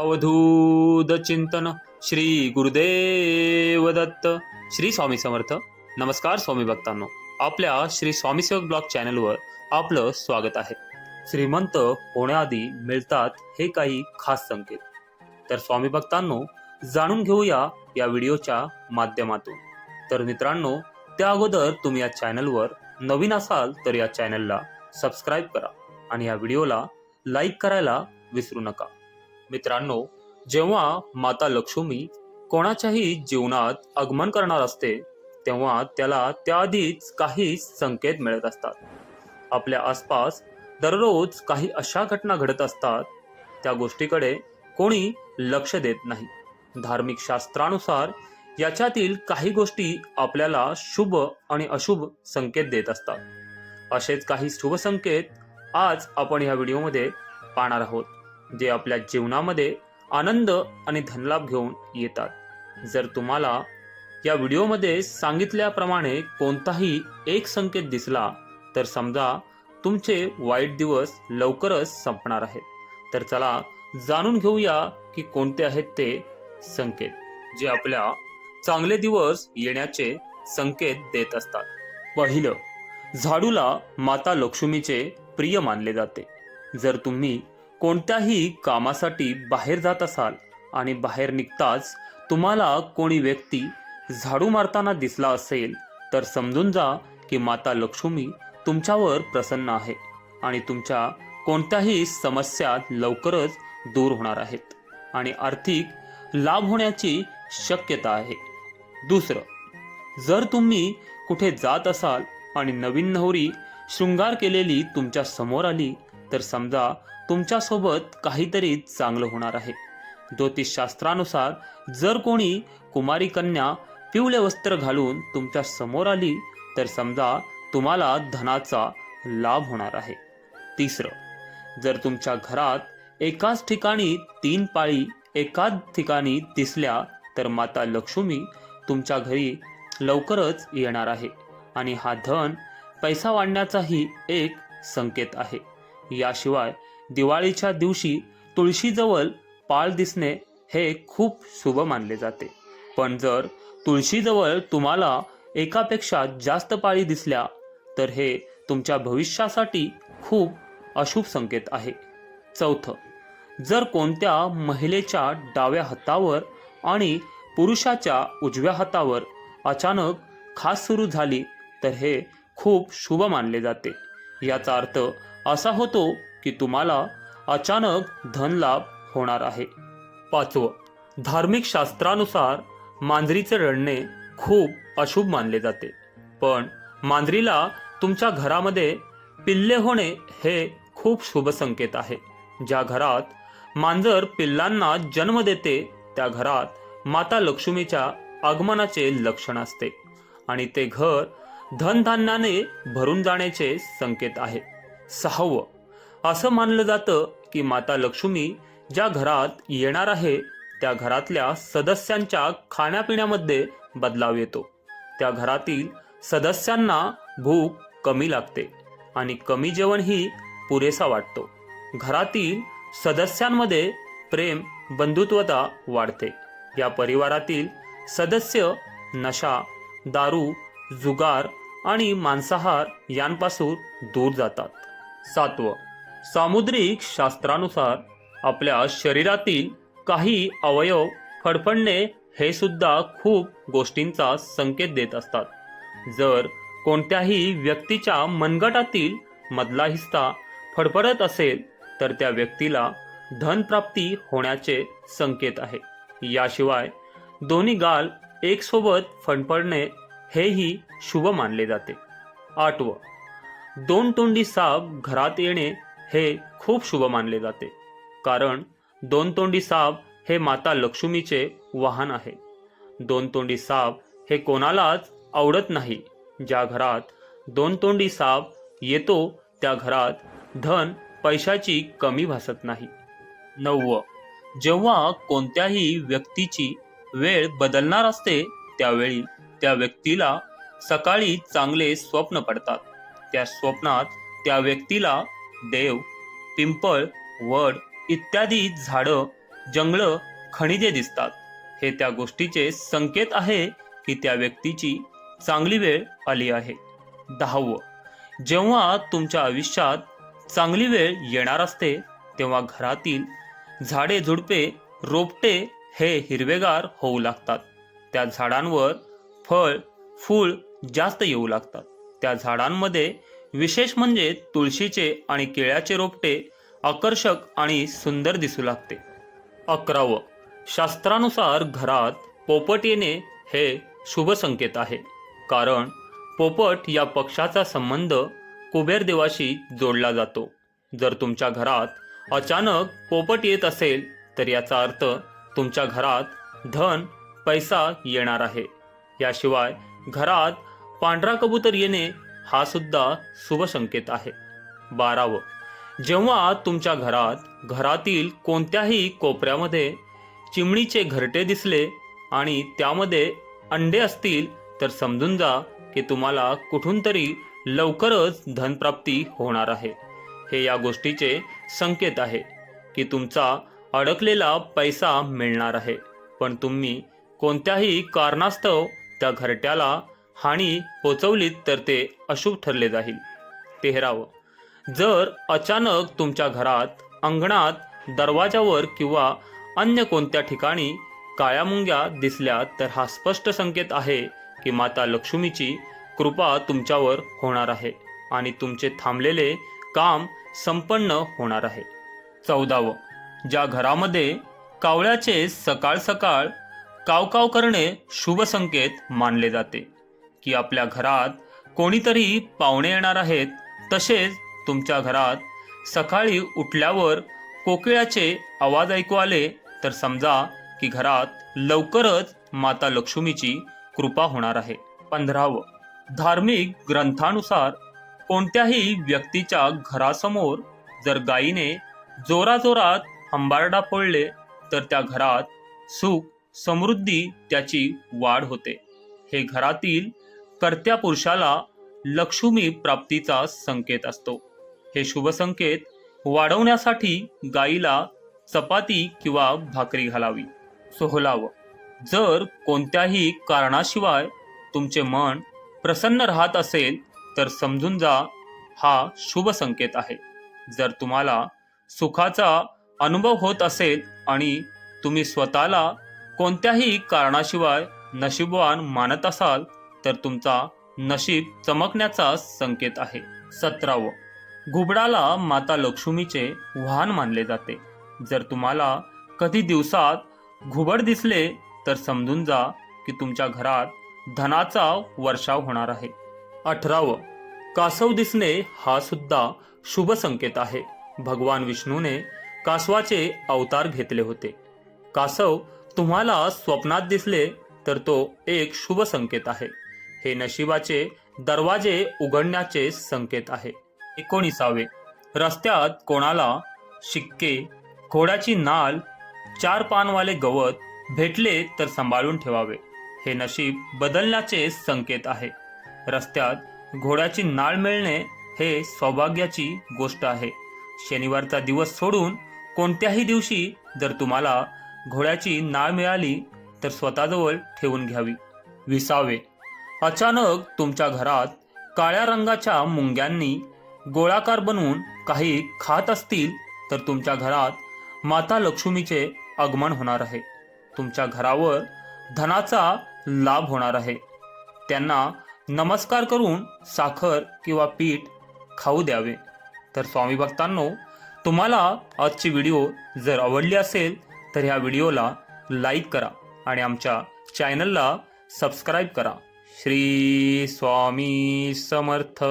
अवधूत चिंतन श्री गुरुदेव दत्त श्री स्वामी समर्थ. नमस्कार स्वामी भक्तांनो. आपल्या श्री स्वामी सेवक ब्लॉग चॅनलवर आपलं स्वागत आहे. श्रीमंत होण्याआधी मिळतात हे काही खास संकेत. तर स्वामी भक्तांनो जाणून घेऊया या व्हिडिओच्या माध्यमातून. तर मित्रांनो त्या अगोदर तुम्ही या चॅनलवर नवीन असाल तर या चॅनलला सबस्क्राईब करा आणि या व्हिडिओला लाईक करायला विसरू नका. मित्रांनो जेव्हा माता लक्ष्मी कोणाच्याही जीवनात आगमन करणार असते तेव्हा त्याला त्याआधीच काही संकेत मिळत असतात. आपल्या आसपास दररोज काही अशा घटना घडत असतात त्या गोष्टीकडे कोणी लक्ष देत नाही. धार्मिक शास्त्रानुसार याच्यातील काही गोष्टी आपल्याला शुभ आणि अशुभ संकेत देत असतात. असेच काही शुभ संकेत आज आपण या व्हिडिओमध्ये पाहणार आहोत. जे आपल्या जीवनामध्ये आनंद आणि धनलाभ घेऊन येतात. जर तुम्हाला या व्हिडिओमध्ये सांगितल्याप्रमाणे कोणताही एक संकेत दिसला तर समजा तुमचे वाईट दिवस लवकरच संपणार आहेत. तर चला जाणून घेऊया की कोणते आहेत ते संकेत जे आपल्या चांगले दिवस येण्याचे संकेत देत असतात. पहिलं झाडूला माता लक्ष्मीचे प्रिय मानले जाते. जर तुम्ही कोणत्याही कामासाठी बाहेर जात असाल आणि बाहेर निघताच तुम्हाला कोणी व्यक्ती झाडू मारताना दिसला असेल तर समजून जा की माता लक्ष्मी तुमच्यावर प्रसन्न आहे आणि तुमच्या कोणत्याही समस्या लवकरच दूर होणार आहेत आणि आर्थिक लाभ होण्याची शक्यता आहे. दुसरं जर तुम्ही कुठे जात असाल आणि नवीन नवरी शृंगार केलेली तुमच्यासमोर आली तर समजा तुमच्यासोबत काहीतरी चांगलं होणार आहे. ज्योतिषशास्त्रानुसार जर कोणी कुमारी कन्या पिवळे वस्त्र घालून तुमच्यासमोर आली तर समजा तुम्हाला धनाचा लाभ होणार आहे. तिसरं जर तुमच्या घरात एकाच ठिकाणी तीन पाळी एकाच ठिकाणी दिसल्या तर माता लक्ष्मी तुमच्या घरी लवकरच येणार आहे आणि हा धन पैसा वाढण्याचाही एक संकेत आहे. याशिवाय दिवाळीच्या दिवशी तुळशीजवळ पाळ दिसणे हे खूप शुभ मानले जाते. पण जर तुळशीजवळ तुम्हाला एकापेक्षा जास्त पाळी दिसल्या तर हे तुमच्या भविष्यासाठी खूप अशुभ संकेत आहे. चौथं जर कोणत्या महिलेच्या डाव्या हातावर आणि पुरुषाच्या उजव्या हातावर अचानक खास सुरू झाली तर हे खूप शुभ मानले जाते. याचा अर्थ असा होतो की तुम्हाला अचानक धनलाभ होणार आहे. पाचवं धार्मिक शास्त्रानुसार मांजरीचे रडणे खूप अशुभ मानले जाते. पण मांजरीला तुमच्या घरामध्ये पिल्ले होणे हे खूप शुभ संकेत आहे. ज्या घरात मांजर पिल्लांना जन्म देते त्या घरात माता लक्ष्मीच्या आगमनाचे लक्षण असते आणि ते घर धनधान्याने भरून जाण्याचे संकेत आहे. सहावं असं मानलं जातं की माता लक्ष्मी ज्या घरात येणार आहे त्या घरातल्या सदस्यांच्या खाण्यापिण्यामध्ये बदलाव येतो. त्या घरातील सदस्यांना भूक कमी लागते आणि कमी जेवणही पुरेसा वाटतो. घरातील सदस्यांमध्ये प्रेम बंधुत्वता वाढते. या परिवारातील सदस्य नशा दारू जुगार आणि मांसाहार यांपासून दूर जातात. सातवं सामुद्रिक शास्त्रानुसार आपल्या शरीरातील काही अवयव फडफडणे हे सुद्धा खूप गोष्टींचा संकेत देत असतात. जर कोणत्याही व्यक्तीच्या मनगटातील मधला हिस्सा फडफडत असेल तर त्या व्यक्तीला धनप्राप्ती होण्याचे संकेत आहे. याशिवाय दोन्ही गाल एकसोबत फडफडणे हेही शुभ मानले जाते. आठवं दोन तोंडी साप घरात येणे हे खूप शुभ मानले जाते. कारण दोन तोंडी साप हे माता लक्ष्मीचे वाहन आहे. दोन तोंडी साप हे कोणालाच आवडत नाही. ज्या घरात दोन तोंडी साप येतो त्या घरात धन पैशाची कमी भासत नाही. नववं. जेव्हा कोणत्याही व्यक्तीची वेळ बदलणार असते त्यावेळी त्या व्यक्तीला सकाळी चांगले स्वप्न पडतात. त्या स्वप्नात त्या व्यक्तीला देव पिंपळ वड इत्यादी झाडं जंगलं खनिजे दिसतात. हे त्या गोष्टीचे संकेत आहे की त्या व्यक्तीची चांगली वेळ आली आहे. दहावं. जेव्हा तुमच्या आयुष्यात चांगली वेळ येणार असते तेव्हा घरातील झाडे झुडपे रोपटे हे हिरवेगार होऊ लागतात. त्या झाडांवर फळ फूल जास्त येऊ लागतात. त्या झाडांमध्ये विशेष म्हणजे तुळशीचे आणि केळ्याचे रोपटे आकर्षक आणि सुंदर दिसू लागते. अकरावं. शास्त्रानुसार घरात पोपट येणे हे शुभ संकेत आहे. कारण पोपट या पक्षाचा संबंध कुबेर देवाशी जोडला जातो. जर तुमच्या घरात अचानक पोपट येत असेल तर याचा अर्थ तुमच्या घरात धन पैसा येणार आहे. याशिवाय घरात पांढरा कबूतर येणे हा सुद्धा शुभ संकेत आहे. बारावं जेव्हा तुमच्या घरात घरातील कोणत्याही कोपऱ्यामध्ये चिमणीचे घरटे दिसले आणि त्यामध्ये अंडे असतील तर समजून जा की तुम्हाला कुठून तरी लवकरच धनप्राप्ती होणार आहे. हे या गोष्टीचे संकेत आहे की तुमचा अडकलेला पैसा मिळणार आहे. पण तुम्ही कोणत्याही कारणास्तव त्या घरट्याला हानी पोचवलीत तर ते अशुभ ठरले जाईल. तेरावं जर अचानक तुमच्या घरात अंगणात दरवाजावर किंवा अन्य कोणत्या ठिकाणी काळ्या मुंग्या दिसल्या तर हा स्पष्ट संकेत आहे की माता लक्ष्मीची कृपा तुमच्यावर होणार आहे आणि तुमचे थांबलेले काम संपन्न होणार आहे. चौदावं ज्या घरामध्ये कावळ्याचे सकाळ सकाळ कावकाव करणे शुभ संकेत मानले जाते. की आपल्या घरात कोणीतरी पाहुणे येणार आहेत. तसेच तुमच्या घरात सकाळी उठल्यावर कोकिळाचे आवाज ऐकू आले तर समजा की घरात लवकरच माता लक्ष्मीची कृपा होणार आहे. पंधरावं. धार्मिक ग्रंथानुसार कोणत्याही व्यक्तीच्या घरासमोर जर गायीने जोराजोरात हंबारडा फोडले तर त्या घरात सुख समृद्धी त्याची वाढ होते. हे घरातील कर्त्या पुरुषाला लक्ष्मी प्राप्तीचा संकेत असतो. हे शुभ संकेत वाढवण्यासाठी गाईला चपाती किंवा भाकरी घालावी. सोहलावं जर कोणत्याही कारणाशिवाय तुमचे मन प्रसन्न राहत असेल तर समजून जा हा शुभ संकेत आहे. जर तुम्हाला सुखाचा अनुभव होत असेल आणि तुम्ही स्वतःला कोणत्याही कारणाशिवाय नशीबवान मानत असाल तर तुमचा नशीब चमकण्याचा संकेत आहे. सतरावं. घुबडाला माता लक्ष्मीचे वाहन मानले जाते. जर तुम्हाला कधी दिवसात घुबड दिसले तर समजून जा की तुमच्या घरात धनाचा वर्षाव होणार आहे. अठरावं. कासव दिसणे हा सुद्धा शुभ संकेत आहे. भगवान विष्णूने कासवाचे अवतार घेतले होते. कासव तुम्हाला स्वप्नात दिसले तर तो एक शुभ संकेत आहे. हे नशिबाचे दरवाजे उघडण्याचे संकेत आहे. एकोणीसावे. रस्त्यात कोणाला शिक्के घोड्याची नाल चार पानवाले गवत भेटले तर सांभाळून ठेवावे. हे नशीब बदलण्याचे संकेत आहे. रस्त्यात घोड्याची नाळ मिळणे हे सौभाग्याची गोष्ट आहे. शनिवारचा दिवस सोडून कोणत्याही दिवशी जर तुम्हाला घोड्याची नाळ मिळाली तर स्वतःजवळ ठेवून घ्यावी. विसावे. अचानक तुमच्या घरात काळ्या रंगाच्या मुंग्यांनी गोळाकार बनवून काही खात असतील तर तुमच्या घरात माता लक्ष्मीचे आगमन होणार आहे. तुमच्या घरावर धनाचा लाभ होणार आहे. त्यांना नमस्कार करून साखर किंवा पीठ खाऊ द्यावे. तर स्वामी भक्तांनो तुम्हाला आजची व्हिडिओ जर आवडली असेल तर ह्या व्हिडिओला लाईक करा आणि आमच्या चॅनलला सबस्क्राईब करा. श्री स्वामी समर्थ.